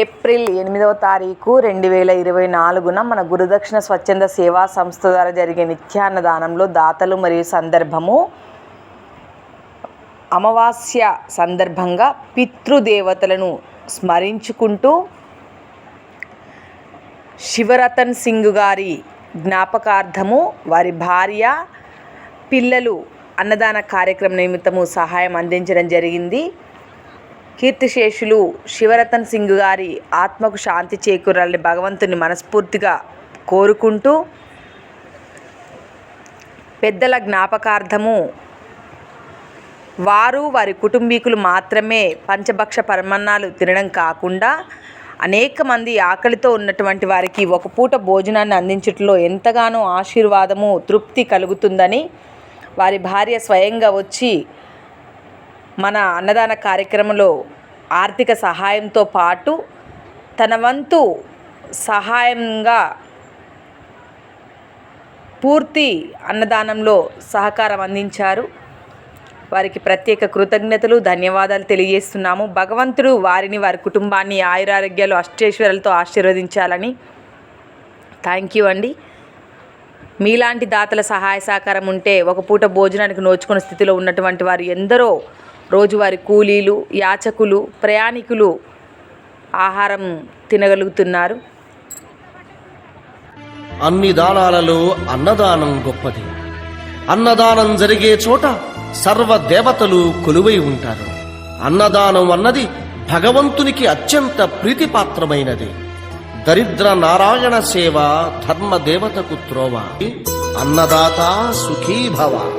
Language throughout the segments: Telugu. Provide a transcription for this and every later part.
ఏప్రిల్ ఎనిమిదవ తారీఖు రెండు వేల ఇరవై నాలుగున మన గురుదక్షిణ స్వచ్ఛంద సేవా సంస్థ ద్వారా జరిగే నిత్యాన్నదానంలో దాతలు మరియు సందర్భము అమావాస్య సందర్భంగా పితృదేవతలను స్మరించుకుంటూ శివరతన్ సింగ్ గారి జ్ఞాపకార్థము వారి భార్య పిల్లలు అన్నదాన కార్యక్రమం నిమిత్తము సహాయం అందించడం జరిగింది. కీర్తిశేషులు శివరతన్ సింగ్ గారి ఆత్మకు శాంతి చేకూరాలని భగవంతుని మనస్ఫూర్తిగా కోరుకుంటూ పెద్దల జ్ఞాపకార్థము వారు వారి కుటుంబీకులు మాత్రమే పంచభక్ష పరమన్నాలు తినడం కాకుండా అనేక మంది ఆకలితో ఉన్నటువంటి వారికి ఒక పూట భోజనాన్ని అందించట్లో ఎంతగానో ఆశీర్వాదము తృప్తి కలుగుతుందని వారి భార్య స్వయంగా వచ్చి మన అన్నదాన కార్యక్రమంలో ఆర్థిక సహాయంతో పాటు తన వంతు సహాయంగా పూర్తి అన్నదానంలో సహకారం అందించారు. వారికి ప్రత్యేక కృతజ్ఞతలు ధన్యవాదాలు తెలియజేస్తున్నాము. భగవంతుడు వారిని వారి కుటుంబాన్ని ఆయురారోగ్యాలు అష్టేశ్వరులతో ఆశీర్వదించాలని థ్యాంక్ యూ అండి. మీలాంటి దాతల సహాయ సహకారం ఉంటే ఒక పూట భోజనానికి నోచుకున్న స్థితిలో ఉన్నటువంటి వారు ఎందరో రోజువారి కూలీలు యాచకులు ప్రయాణికులు ఆహారం తినగలుగుతున్నారు. అన్ని దానాలలో అన్నదానం గొప్పది. అన్నదానం జరిగే చోట సర్వ దేవతలు కొలువై ఉంటారు. అన్నదానం అన్నది భగవంతునికి అత్యంత ప్రీతిపాత్రమైనది. దరిద్ర నారాయణ సేవ ధర్మ దేవతకు త్రోవ. అన్నదాత సుఖీభవ.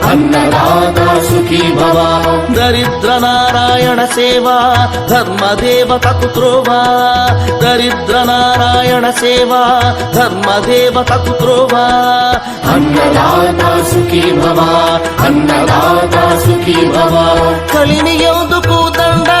అన్నదాత సుఖీ భవ దరిద్ర నారాయణ సేవ ధర్మదేవతకు త్రోవా దరిద్ర నారాయణ సేవ ధర్మదేవతకు త్రోవా అన్నదాత సుఖీ భవ అన్నదాత సుఖీ భవ కలిని ఎందుకు దండగా